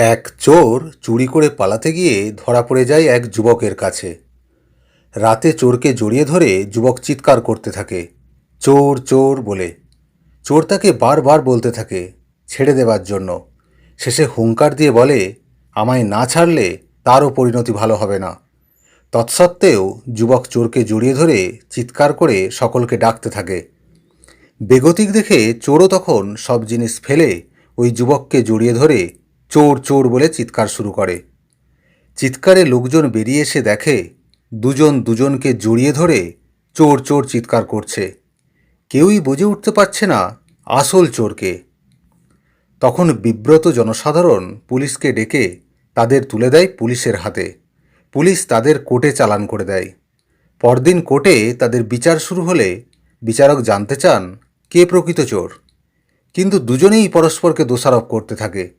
এক চোর চুরি করে পালাতে গিয়ে ধরা পড়ে যায় এক যুবকের কাছে। রাতে চোরকে জড়িয়ে ধরে যুবক চিৎকার করতে থাকে। চোর চোর বলে। চোর তাকে বারবার বলতে থাকে ছেড়ে দেবার জন্য। শেষে হুঙ্কার দিয়ে বলে, আমায় না ছাড়লে তারও পরিণতি ভালো হবে না। তৎসত্ত্বেও যুবক চোরকে জড়িয়ে ধরে চিৎকার করে সকলকে ডাকতে থাকে। বেগতিক দেখে চোরও তখন সব জিনিস ফেলে ওই যুবককে জড়িয়ে ধরে চোর চোর বলে চিৎকার শুরু করে। চিৎকারে লোকজন বেরিয়ে এসে দেখে, দুজন দুজনকে জড়িয়ে ধরে চোর চোর চিৎকার করছে। কেউই বুঝে উঠতে পারছে না আসল চোরকে। তখন বিব্রত জনসাধারণ পুলিশকে ডেকে তাদের তুলে দেয় পুলিশের হাতে। পুলিশ তাদের কোর্টে চালান করে দেয়। পরদিন কোর্টে তাদের বিচার শুরু হলে বিচারক জানতে চান, কে প্রকৃত চোর? কিন্তু দুজনেই পরস্পরকে দোষারোপ করতে থাকে।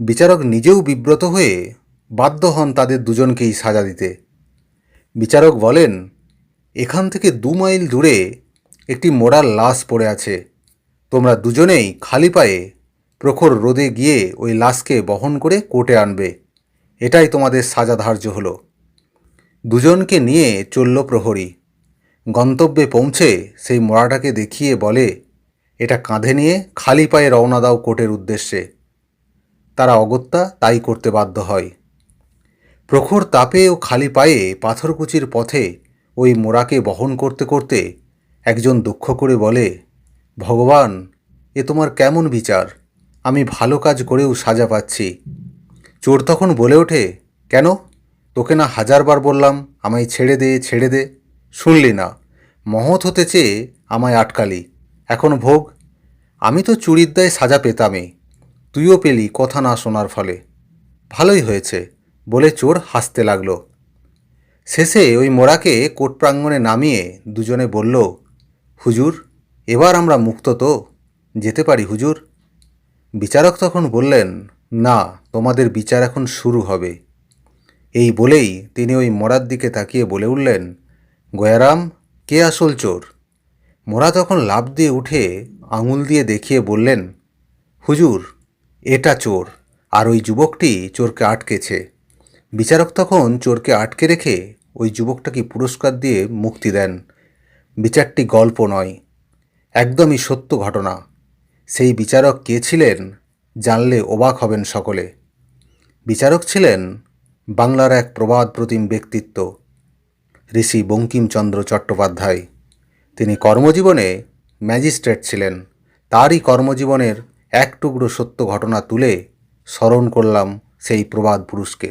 বিচারক নিজেও বিব্রত হয়ে বাধ্য হন তাদের দুজনকেই সাজা দিতে। বিচারক বলেন, এখান থেকে দু মাইল দূরে একটি মোড়ার লাশ পড়ে আছে। তোমরা দুজনেই খালি পায়ে প্রখর রোদে গিয়ে ওই লাশকে বহন করে কোর্টে আনবে। এটাই তোমাদের সাজা ধার্য হলো। দুজনকে নিয়ে চলল প্রহরী। গন্তব্যে পৌঁছে সেই মোড়াটাকে দেখিয়ে বলে, এটা কাঁধে নিয়ে খালি পায়ে রওনা দাও কোর্টের উদ্দেশ্যে। তারা অগত্যা তাই করতে বাধ্য হয়। প্রখর তাপে ও খালি পায়ে পাথরকুচির পথে ওই মোড়াকে বহন করতে করতে একজন দুঃখ করে বলে, ভগবান, এ তোমার কেমন বিচার? আমি ভালো কাজ করেও সাজা পাচ্ছি। চোর তখন বলে ওঠে, কেন? তোকে না হাজারবার বললাম, আমায় ছেড়ে দে ছেড়ে দে। শুনলি না, মহৎ হতে চেয়ে আমায় আটকালি। এখন ভোগ, আমি তো চুরির দায় সাজা পেতামই। তুইও পেলি কথা না শোনার ফলে। ভালোই হয়েছে, বলে চোর হাসতে লাগল। শেষে ওই মোড়াকে কোট প্রাঙ্গণে নামিয়ে দুজনে বলল, হুজুর, এবার আমরা মুক্ত তো, যেতে পারি হুজুর? বিচারক তখন বললেন, না, তোমাদের বিচার এখন শুরু হবে। এই বলেই তিনি ওই মোড়ার দিকে তাকিয়ে বলে উঠলেন, গয়ারাম, কে আসল চোর? মোড়া তখন লাফ দিয়ে উঠে আঙুল দিয়ে দেখিয়ে বললেন, হুজুর এটা চোর। আর ওই যুবকটি চোরকে আটকেছে। বিচারক তখন চোরকে আটকে রেখে ওই যুবকটাকে পুরস্কার দিয়ে মুক্তি দেন। বিচারটি গল্প নয়, একদমই সত্য ঘটনা। সেই বিচারক কে ছিলেন জানলে অবাক হবেন সকলে। বিচারক ছিলেন বাংলার এক প্রবাদ প্রতিম ব্যক্তিত্ব, ঋষি বঙ্কিমচন্দ্র চট্টোপাধ্যায়। তিনি কর্মজীবনে ম্যাজিস্ট্রেট ছিলেন। তারই কর্মজীবনের এক টুকরো সত্য ঘটনা তুলে স্মরণ করলাম সেই প্রবাদ পুরুষকে।